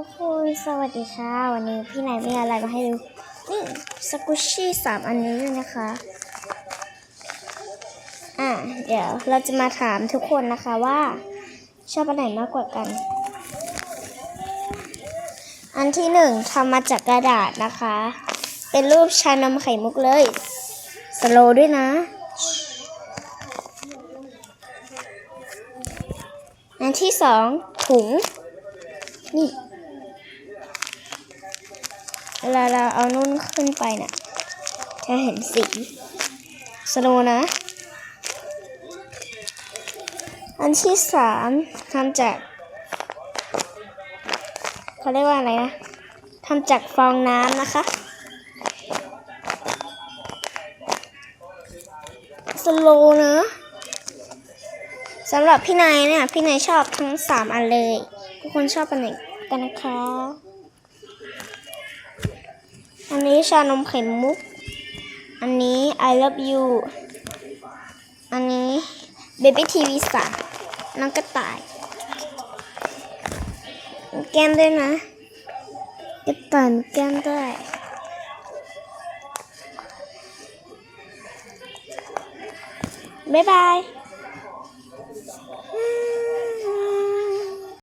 ทุกคนสวัสดีค่ะ วันนี้พี่นายมีอะไรมาให้ดู นี่สกุชชี่สามอันนี้ด้วยนะคะ อะ เดี๋ยวเราจะมาถามทุกคนนะคะว่า ชอบอันไหนมากกว่ากัน อันที่หนึ่งทำมาจากกระดาษนะคะ เป็นรูปชานมไข่มุกเลย สโลด้วยนะอันที่สองถุง นี่ เวลาเราเอานุ่นขึ้นไปน่ะจะเห็นสีสโลนะ อันที่สามทำจากเขาเรียกว่าอะไรนะทำจากฟองน้ำนะคะสโลนะสำหรับพี่นายเนี่ยพี่นายชอบทั้งสามอันเลย ทุกคนชอบอันไหนกันนะคะ นี้ชานมไข่มุก อันนี้ I love you อันนี้ Baby TV สามน้องกระต่าย แก้มด้วยนะกระต่ายแก้มด้วยบ๊ายบาย